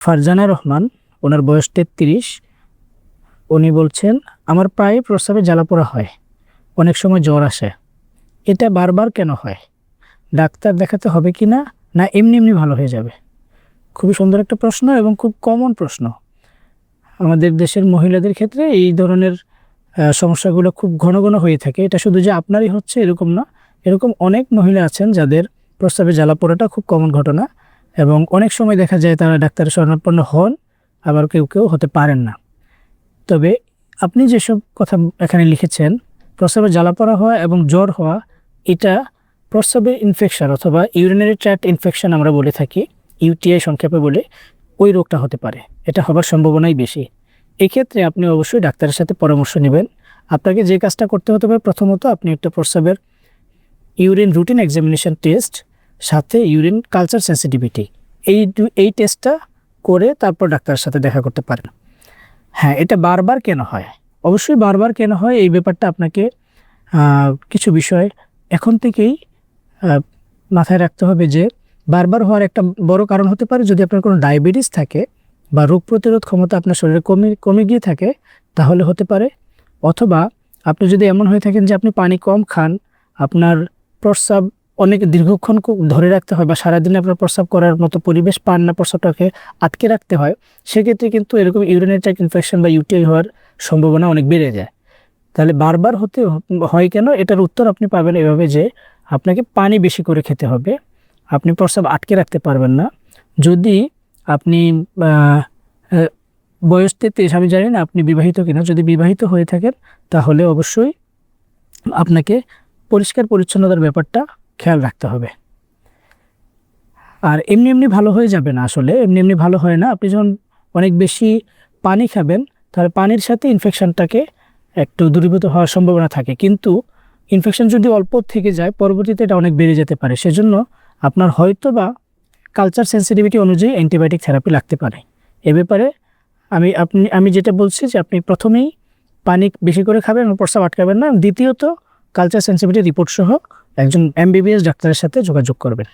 ফারজানা রহমান, ওনার বয়স তেত্রিশ। উনি বলছেন, আমার প্রায় প্রস্রাবে জ্বালাপোড়া হয়। অনেক সময় জ্বর আসে। এটা বারবার কেন হয়? ডাক্তার দেখাতে হবে কি না? না, এমনি এমনি ভালো হয়ে যাবে? খুবই সুন্দর একটা প্রশ্ন এবং খুব কমন প্রশ্ন। আমাদের দেশের মহিলাদের ক্ষেত্রে এই ধরনের সমস্যাগুলো খুব ঘন ঘন হয়ে থাকে। এটা শুধু যে আপনারই হচ্ছে এরকম না। এরকম অনেক মহিলা আছেন যাদের প্রস্রাবে জ্বালাপোড়াটা খুব কমন ঘটনা। এবং অনেক সময় দেখা যায় তারা ডাক্তারের শরণাপন্ন হন, আবার কেউ কেউ হতে পারেন না। তবে আপনি যেসব কথা এখানে লিখেছেন, প্রস্রাবে জ্বালাপোড়া হওয়া এবং জ্বর হওয়া, এটা প্রস্রাবের ইনফেকশন অথবা ইউরিনারি ট্র্যাক্ট ইনফেকশন আমরা বলে থাকি ইউটিআই সংক্ষেপে বলে ওই রোগটা হতে পারে। এটা হবার সম্ভাবনাই বেশি। এক্ষেত্রে আপনি অবশ্যই ডাক্তারের সাথে পরামর্শ নেবেন। আপনাকে যে কাজটা করতে হতে পারে, প্রথমত আপনি একটা প্রস্রাবের ইউরিন রুটিন এক্সামিনেশন টেস্ট সাথে ইউরিন কালচার সেন্সিটিভিটি এই এই টেস্টটা করে তারপর ডাক্তারের সাথে দেখা করতে পারেন। হ্যাঁ এটা বারবার কেন হয়? অবশ্যই বারবার কেন হয়? এই ব্যাপারটা আপনাকে কিছু বিষয় এখন থেকেই মাথায় রাখতে হবে যে বারবার হওয়ার একটা বড় কারণ হতে পারে, যদি আপনার কোনো ডায়াবেটিস থাকে বা রোগ প্রতিরোধ ক্ষমতা আপনার শরীরে কমে কমে গিয়ে থাকে, তাহলে হতে পারে। অথবা আপনি যদি এমন হয়ে থাকেন যে আপনি পানি কম খান, আপনার প্রস্রাব অনেক দীর্ঘক্ষণ ধরে রাখতে হয় বা সারাদিনে আপনার প্রস্রাব করার মতো পরিবেশ পান না, প্রস্রাবটাকে আটকে রাখতে হয়, সেক্ষেত্রে কিন্তু এরকম ইউরিনারি ট্র্যাক ইনফেকশন বা ইউটিআই হওয়ার সম্ভাবনা অনেক বেড়ে যায়। তাহলে বারবার হতে হয় কেন? এটার উত্তর আপনি পাবেন এভাবে যে আপনাকে পানি বেশি করে খেতে হবে, আপনি প্রস্রাব আটকে রাখতে পারবেন না। যদি আপনি বয়স তেত্রিশ, আমি জানি না আপনি বিবাহিত কিনা, যদি বিবাহিত হয়ে থাকেন, তাহলে অবশ্যই আপনাকে পরিষ্কার পরিচ্ছন্নতার ব্যাপারটা খেয়াল রাখতে হবে। আর এমনি এমনি ভালো হয়ে যাবে না আসলে। এমনি এমনি ভালো হয় না। আপনি যখন অনেক বেশি পানি খাবেন, তাহলে পানির সাথে ইনফেকশনটাকে একটু দূরীভূত হওয়ার সম্ভাবনা থাকে। কিন্তু ইনফেকশন যদি অল্প থেকে যায়, পরবর্তীতে এটা অনেক বেড়ে যেতে পারে। সেজন্য আপনার হয়তো বা কালচার সেন্সিটিভিটি অনুযায়ী অ্যান্টিবায়োটিক থেরাপি লাগতে পারে। এ ব্যাপারে আমি, আপনি, আমি যেটা বলছি যে আপনি প্রথমেই পানি বেশি করে খাবেন প্রস্রাব আটকাবেন না। দ্বিতীয়ত কালচার সেন্সিভিটি রিপোর্ট সহ একজন এমবিবিএস ডাক্তারের সাথে যোগাযোগ করবেন।